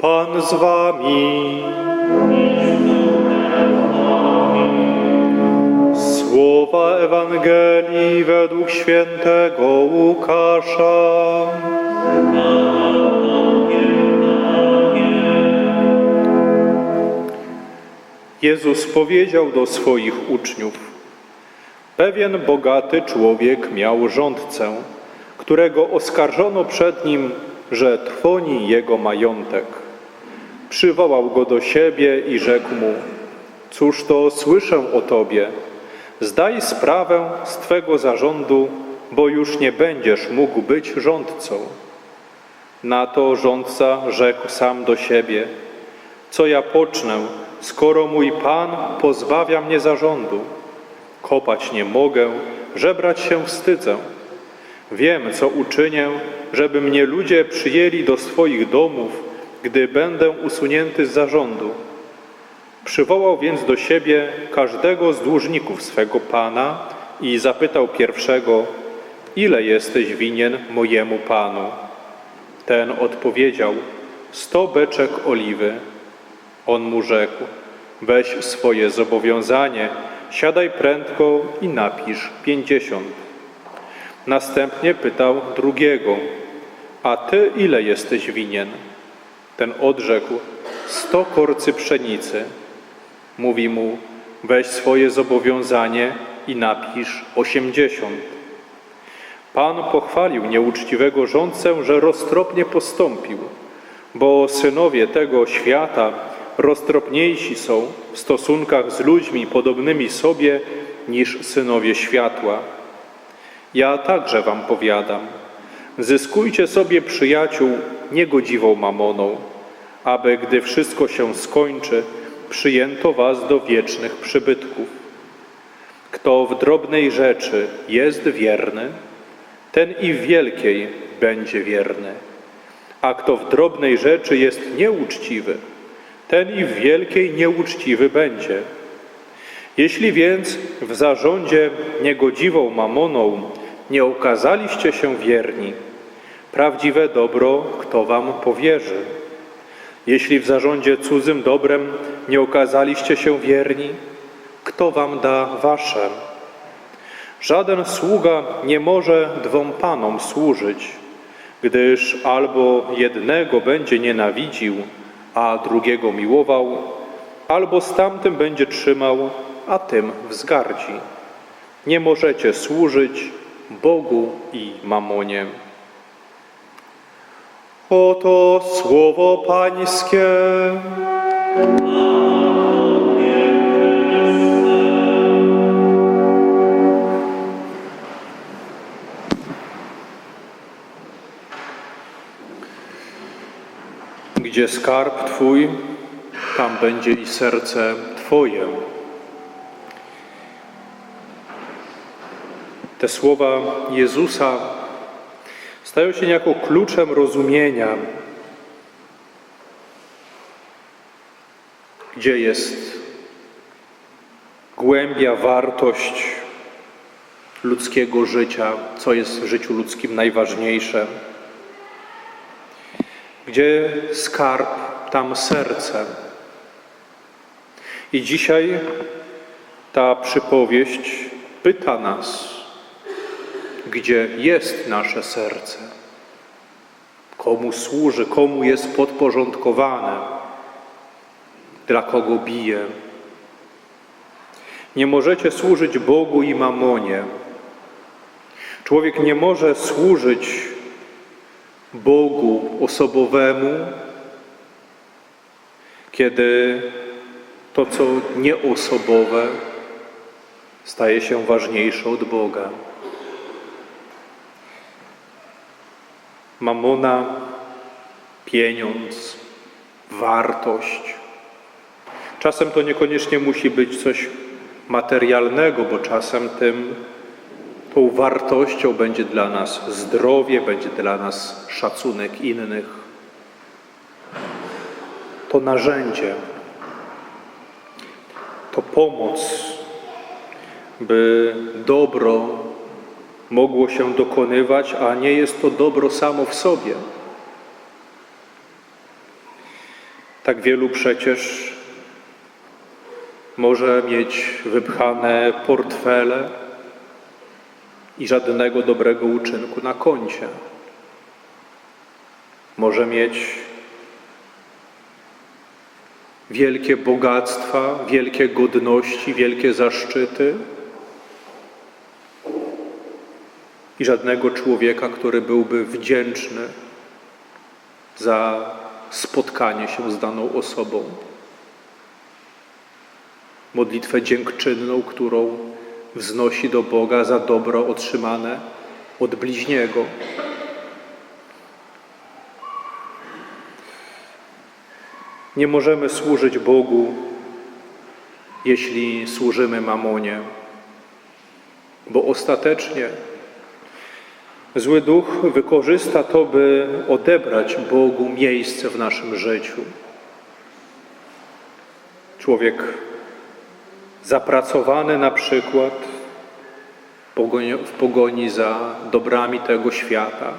Pan z wami. Słowa Ewangelii według świętego Łukasza. Jezus powiedział do swoich uczniów: Pewien bogaty człowiek miał rządcę, którego oskarżono przed nim, że trwoni jego majątek. Przywołał go do siebie i rzekł mu: Cóż to słyszę o tobie? Zdaj sprawę z twego zarządu, bo już nie będziesz mógł być rządcą. Na to rządca rzekł sam do siebie: Co ja pocznę, skoro mój Pan pozbawia mnie zarządu? Kopać nie mogę, żebrać się wstydzę. Wiem, co uczynię, żeby mnie ludzie przyjęli do swoich domów, gdy będę usunięty z zarządu. Przywołał więc do siebie każdego z dłużników swego pana i zapytał pierwszego, ile jesteś winien mojemu panu? Ten odpowiedział, sto beczek oliwy. On mu rzekł, weź swoje zobowiązanie, siadaj prędko i napisz pięćdziesiąt. Następnie pytał drugiego, a ty ile jesteś winien? Ten odrzekł, sto korcy pszenicy. Mówi mu, weź swoje zobowiązanie i napisz osiemdziesiąt. Pan pochwalił nieuczciwego rządcę, że roztropnie postąpił, bo synowie tego świata roztropniejsi są w stosunkach z ludźmi podobnymi sobie niż synowie światła. Ja także wam powiadam, zyskujcie sobie przyjaciół niegodziwą mamoną, aby gdy wszystko się skończy, przyjęto was do wiecznych przybytków. Kto w drobnej rzeczy jest wierny, ten i w wielkiej będzie wierny. A kto w drobnej rzeczy jest nieuczciwy, ten i w wielkiej nieuczciwy będzie. Jeśli więc w zarządzie niegodziwą mamoną nie okazaliście się wierni, prawdziwe dobro kto wam powierzy? Jeśli w zarządzie cudzym dobrem nie okazaliście się wierni, kto wam da wasze? Żaden sługa nie może dwom panom służyć, gdyż albo jednego będzie nienawidził, a drugiego miłował, albo z tamtym będzie trzymał, a tym wzgardzi. Nie możecie służyć Bogu i mamonie. Oto słowo Pańskie. Gdzie skarb Twój, tam będzie i serce Twoje. Te słowa Jezusa stają się niejako kluczem rozumienia, gdzie jest głębia, wartość ludzkiego życia, co jest w życiu ludzkim najważniejsze. Gdzie skarb, tam serce. I dzisiaj ta przypowieść pyta nas, gdzie jest nasze serce, komu służy, komu jest podporządkowane, dla kogo bije. Nie możecie służyć Bogu i mamonie. Człowiek nie może służyć Bogu osobowemu, kiedy to, co nieosobowe, staje się ważniejsze od Boga. Mamona, pieniądz, wartość. Czasem to niekoniecznie musi być coś materialnego, bo czasem tym tą wartością będzie dla nas zdrowie, będzie dla nas szacunek innych. To narzędzie, to pomoc, by dobro mogło się dokonywać, a nie jest to dobro samo w sobie. Tak wielu przecież może mieć wypchane portfele, i żadnego dobrego uczynku na koncie. Może mieć wielkie bogactwa, wielkie godności, wielkie zaszczyty i żadnego człowieka, który byłby wdzięczny za spotkanie się z daną osobą. Modlitwę dziękczynną, którą wznosi do Boga za dobro otrzymane od bliźniego. Nie możemy służyć Bogu, jeśli służymy mamonie, bo ostatecznie zły duch wykorzysta to, by odebrać Bogu miejsce w naszym życiu. Człowiek zapracowany na przykład w pogoni, za dobrami tego świata,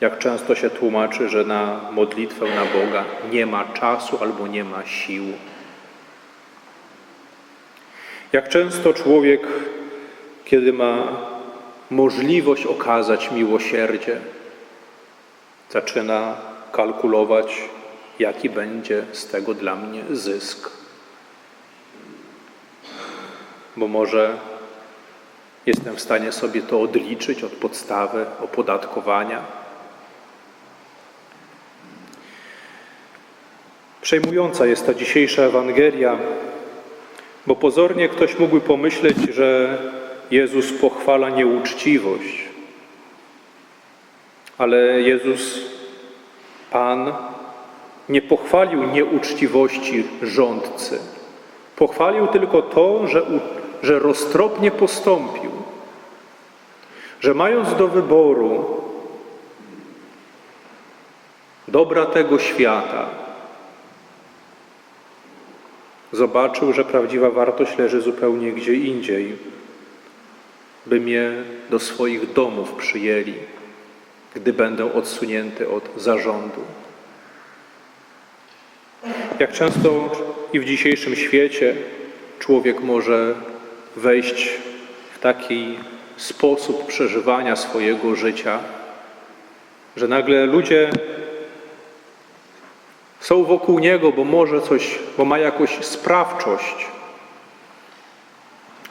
jak często się tłumaczy, że na modlitwę na Boga nie ma czasu albo nie ma sił. Jak często człowiek, kiedy ma możliwość okazać miłosierdzie, zaczyna kalkulować, jaki będzie z tego dla mnie zysk. Bo może jestem w stanie sobie to odliczyć od podstawy opodatkowania Przejmująca jest ta dzisiejsza Ewangelia, bo pozornie ktoś mógłby pomyśleć, że Jezus pochwala nieuczciwość. Ale Jezus, Pan, nie pochwalił nieuczciwości rządcy. Pochwalił tylko to, że, że roztropnie postąpił, że mając do wyboru dobra tego świata, Zobaczył, że prawdziwa wartość leży zupełnie gdzie indziej, by mnie do swoich domów przyjęli, gdy będę odsunięty od zarządu. Jak często i w dzisiejszym świecie człowiek może wejść w taki sposób przeżywania swojego życia, że nagle ludzie są wokół niego, bo może coś, bo ma jakąś sprawczość.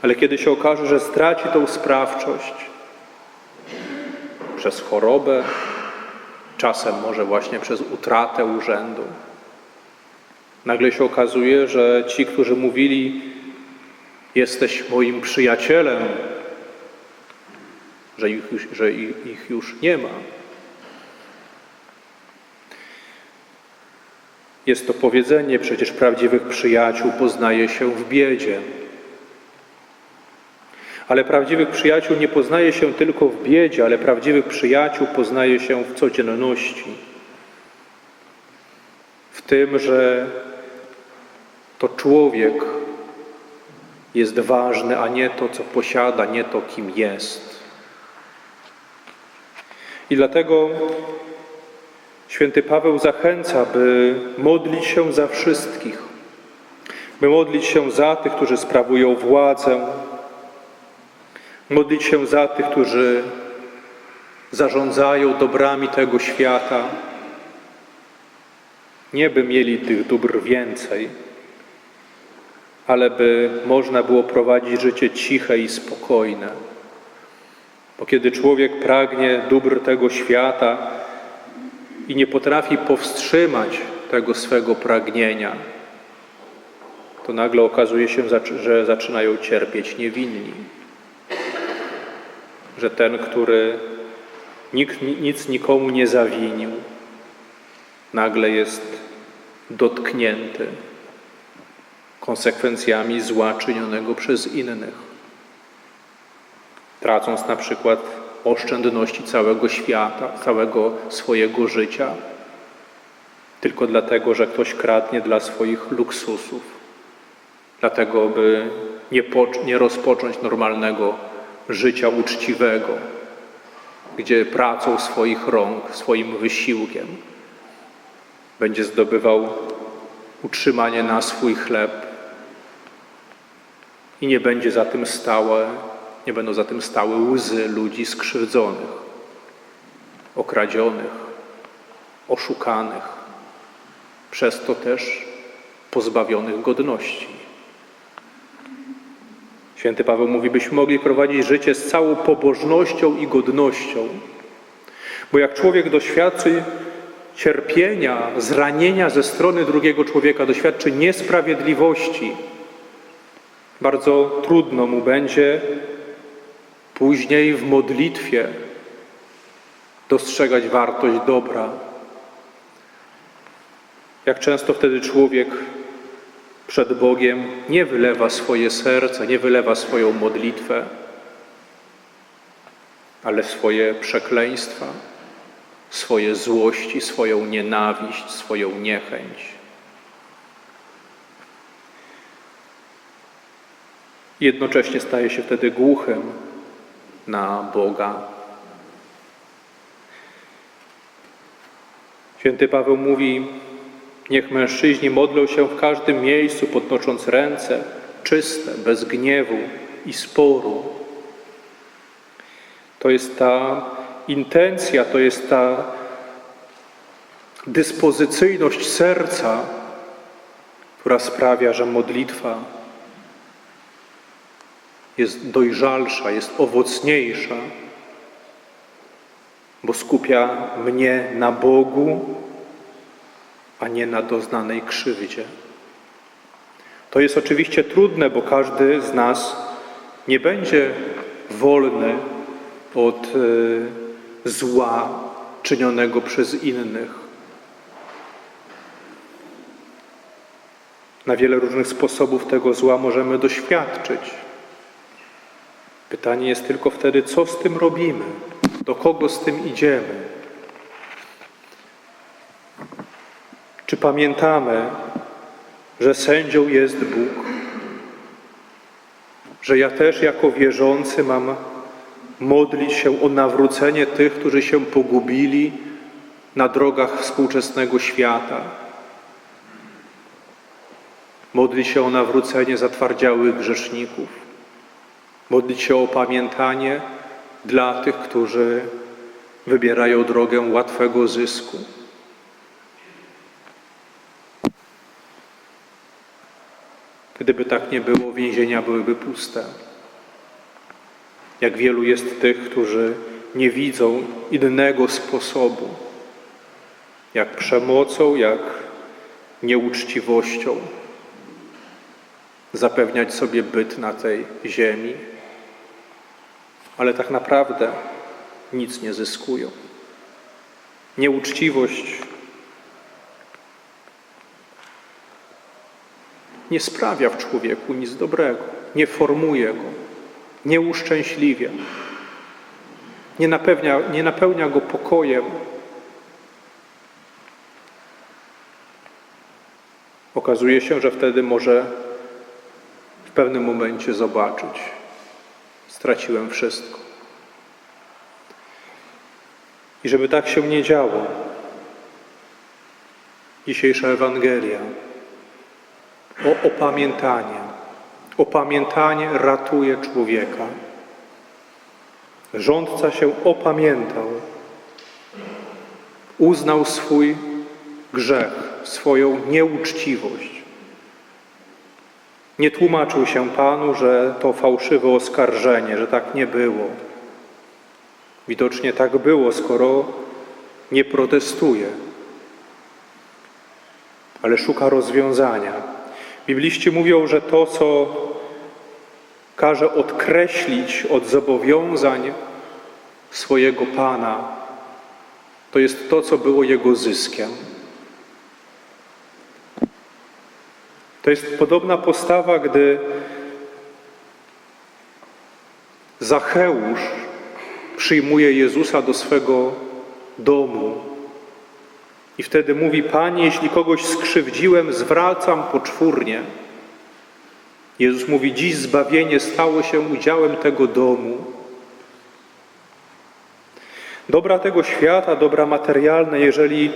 Ale kiedy się okaże, że straci tą sprawczość przez chorobę, czasem może właśnie przez utratę urzędu, nagle się okazuje, że ci, którzy mówili, jesteś moim przyjacielem, że ich, że ich już nie ma. Jest to powiedzenie, przecież prawdziwych przyjaciół poznaje się w biedzie. Ale prawdziwych przyjaciół nie poznaje się tylko w biedzie, ale prawdziwych przyjaciół poznaje się w codzienności. W tym, że to człowiek jest ważny, a nie to, co posiada, nie to, kim jest. I dlatego Święty Paweł zachęca, by modlić się za wszystkich, by modlić się za tych, którzy sprawują władzę, modlić się za tych, którzy zarządzają dobrami tego świata, nie by mieli tych dóbr więcej, ale by można było prowadzić życie ciche i spokojne. Bo kiedy człowiek pragnie dóbr tego świata, i nie potrafi powstrzymać tego swego pragnienia, to nagle okazuje się, że zaczynają cierpieć niewinni. Że ten, który nikt, nic nikomu nie zawinił, nagle jest dotknięty konsekwencjami zła czynionego przez innych. Tracąc na przykład oszczędności całego świata, całego swojego życia, tylko dlatego, że ktoś kradnie dla swoich luksusów, dlatego, by nie, nie rozpocząć normalnego życia uczciwego, gdzie pracą swoich rąk, swoim wysiłkiem będzie zdobywał utrzymanie na swój chleb i nie będzie za tym stałe nie będą za tym stały łzy ludzi skrzywdzonych, okradzionych, oszukanych, przez to też pozbawionych godności. Święty Paweł mówi, byśmy mogli prowadzić życie z całą pobożnością i godnością, bo jak człowiek doświadczy cierpienia, zranienia ze strony drugiego człowieka, doświadczy niesprawiedliwości, bardzo trudno mu będzie później w modlitwie dostrzegać wartość dobra. Jak często wtedy człowiek przed Bogiem nie wylewa swoje serce, nie wylewa swoją modlitwę, ale swoje przekleństwa, swoje złości, swoją nienawiść, swoją niechęć. Jednocześnie staje się wtedy głuchym na Boga. Święty Paweł mówi, niech mężczyźni modlą się w każdym miejscu, podnosząc ręce, czyste, bez gniewu i sporu. To jest ta intencja, to jest ta dyspozycyjność serca, która sprawia, że modlitwa jest dojrzalsza, jest owocniejsza, bo skupia mnie na Bogu, a nie na doznanej krzywdzie. To jest oczywiście trudne, bo każdy z nas nie będzie wolny od y, zła czynionego przez innych. Na wiele różnych sposobów tego zła możemy doświadczyć. Pytanie jest tylko wtedy, co z tym robimy, do kogo z tym idziemy. Czy pamiętamy, że sędzią jest Bóg? Że ja też jako wierzący mam modlić się o nawrócenie tych, którzy się pogubili na drogach współczesnego świata. Modlić się o nawrócenie zatwardziałych grzeszników. Modlić się o opamiętanie dla tych, którzy wybierają drogę łatwego zysku. Gdyby tak nie było, więzienia byłyby puste. Jak wielu jest tych, którzy nie widzą innego sposobu, jak przemocą, jak nieuczciwością zapewniać sobie byt na tej ziemi, ale tak naprawdę nic nie zyskują. Nieuczciwość nie sprawia w człowieku nic dobrego, nie formuje go, nie uszczęśliwia, nie napełnia, nie napełnia go pokojem. Okazuje się, że wtedy może w pewnym momencie zobaczyć, straciłem wszystko. I żeby tak się nie działo, dzisiejsza Ewangelia o opamiętanie. Opamiętanie ratuje człowieka. Rządca się opamiętał, uznał swój grzech, swoją nieuczciwość. Nie tłumaczył się Panu, że to fałszywe oskarżenie, że tak nie było. Widocznie tak było, skoro nie protestuje, ale szuka rozwiązania. Bibliści mówią, że to, co każe odkreślić od zobowiązań swojego Pana, to jest to, co było jego zyskiem. To jest podobna postawa, gdy Zacheusz przyjmuje Jezusa do swego domu i wtedy mówi: Panie, jeśli kogoś skrzywdziłem, zwracam poczwórnie. Jezus mówi: Dziś zbawienie stało się udziałem tego domu. Dobra tego świata, dobra materialne, jeżeli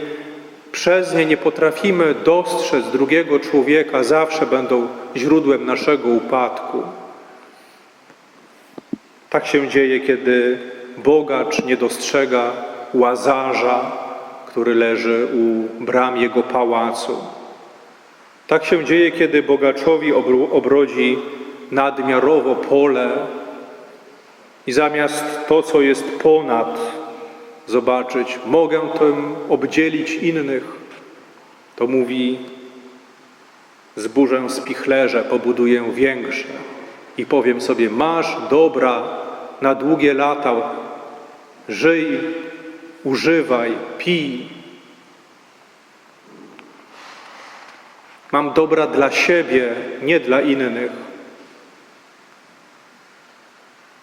przez nie nie potrafimy dostrzec drugiego człowieka, zawsze będą źródłem naszego upadku. Tak się dzieje, kiedy bogacz nie dostrzega łazarza, który leży u bram jego pałacu. Tak się dzieje, kiedy bogaczowi obro- obrodzi nadmiarowo pole i zamiast to, co jest ponad, zobaczyć, mogę tym obdzielić innych, to mówi, zburzę spichlerze, pobuduję większe i powiem sobie, masz dobra na długie lata, żyj, używaj, pij. Mam dobra dla siebie, nie dla innych.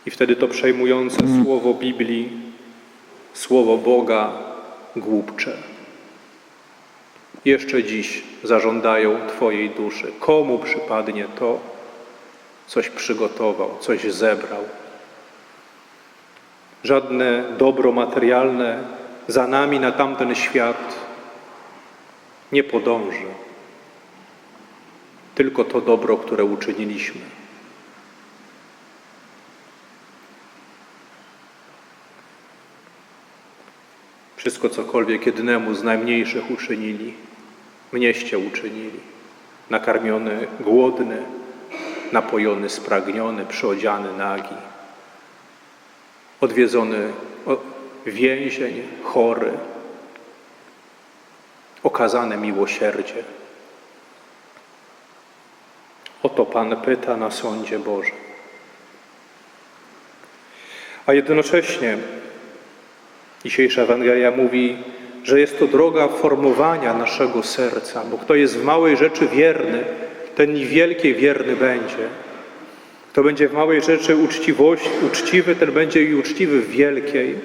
I wtedy to przejmujące słowo Biblii, słowo Boga głupcze. Jeszcze dziś zażądają Twojej duszy. Komu przypadnie to, coś przygotował, coś zebrał? Żadne dobro materialne za nami na tamten świat nie podąży. Tylko to dobro, które uczyniliśmy. Wszystko cokolwiek jednemu z najmniejszych uczynili, mnieście uczynili. Nakarmiony głodny, napojony spragniony, przyodziany nagi. Odwiedzony więzień, chory. Okazane miłosierdzie. Oto Pan pyta na sądzie Bożym. A jednocześnie Dzisiejsza Ewangelia mówi, że jest to droga formowania naszego serca, bo kto jest w małej rzeczy wierny, ten i wielkiej wierny będzie. Kto będzie w małej rzeczy uczciwość, uczciwy, ten będzie i uczciwy w wielkiej.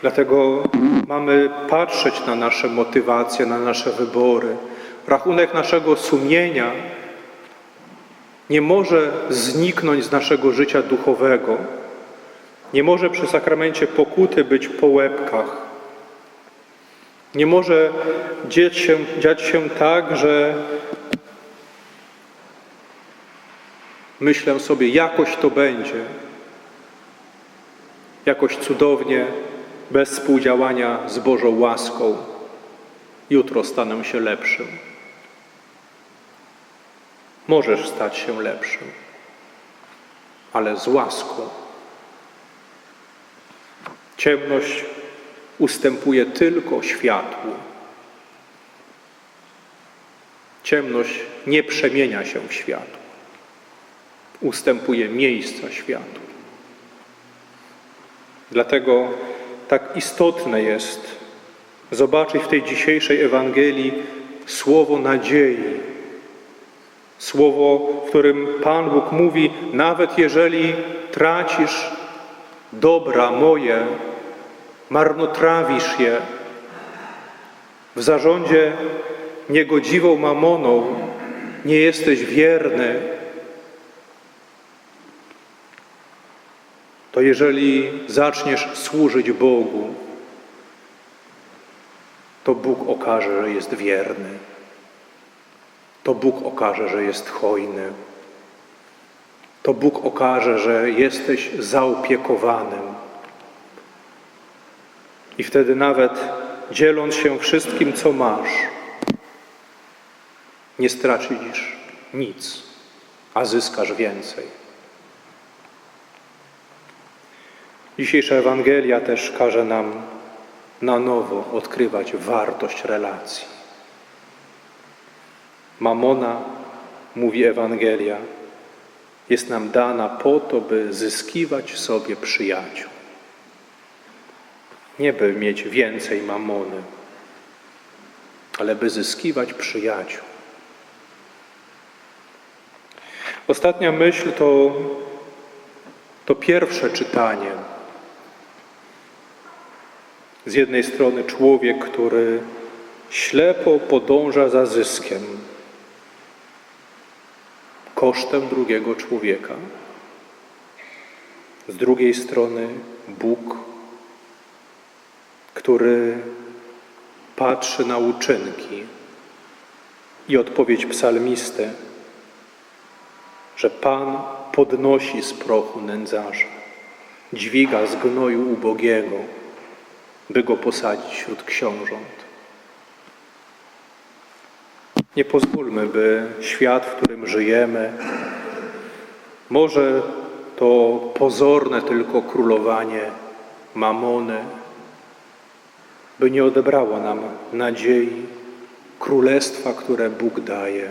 Dlatego mamy patrzeć na nasze motywacje, na nasze wybory. Rachunek naszego sumienia nie może zniknąć z naszego życia duchowego. Nie może przy sakramencie pokuty być po łebkach. Nie może dziać się, dziać się tak, że myślę sobie, jakoś to będzie. Jakoś cudownie, bez współdziałania z Bożą łaską. Jutro stanę się lepszym. Możesz stać się lepszym, ale z łaską. Ciemność ustępuje tylko światłu. Ciemność nie przemienia się w światło. Ustępuje miejsca światłu. Dlatego tak istotne jest zobaczyć w tej dzisiejszej Ewangelii słowo nadziei. Słowo, w którym Pan Bóg mówi, nawet jeżeli tracisz dobra moje, marnotrawisz je w zarządzie niegodziwą mamoną, nie jesteś wierny, to jeżeli zaczniesz służyć Bogu, to Bóg okaże, że jest wierny. To Bóg okaże, że jest hojny. To Bóg okaże, że jesteś zaopiekowanym. I wtedy nawet dzieląc się wszystkim, co masz, nie stracisz nic, a zyskasz więcej. Dzisiejsza Ewangelia też każe nam na nowo odkrywać wartość relacji. Mamona, mówi Ewangelia, jest nam dana po to, by zyskiwać sobie przyjaciół. Nie by mieć więcej mamony, ale by zyskiwać przyjaciół. Ostatnia myśl to, to pierwsze czytanie. Z jednej strony człowiek, który ślepo podąża za zyskiem kosztem drugiego człowieka. Z drugiej strony Bóg, który patrzy na uczynki i odpowiedź psalmisty, że Pan podnosi z prochu nędzarza, dźwiga z gnoju ubogiego, by go posadzić wśród książąt. Nie pozwólmy, by świat, w którym żyjemy, może to pozorne tylko królowanie mamony, by nie odebrało nam nadziei królestwa, które Bóg daje.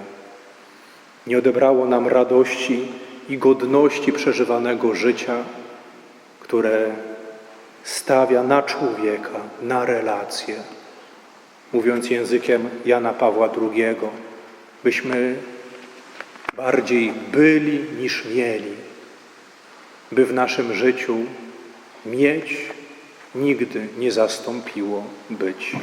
Nie odebrało nam radości i godności przeżywanego życia, które stawia na człowieka, na relacje. Mówiąc językiem Jana Pawła II, byśmy bardziej byli niż mieli, by w naszym życiu mieć nigdy nie zastąpiło być.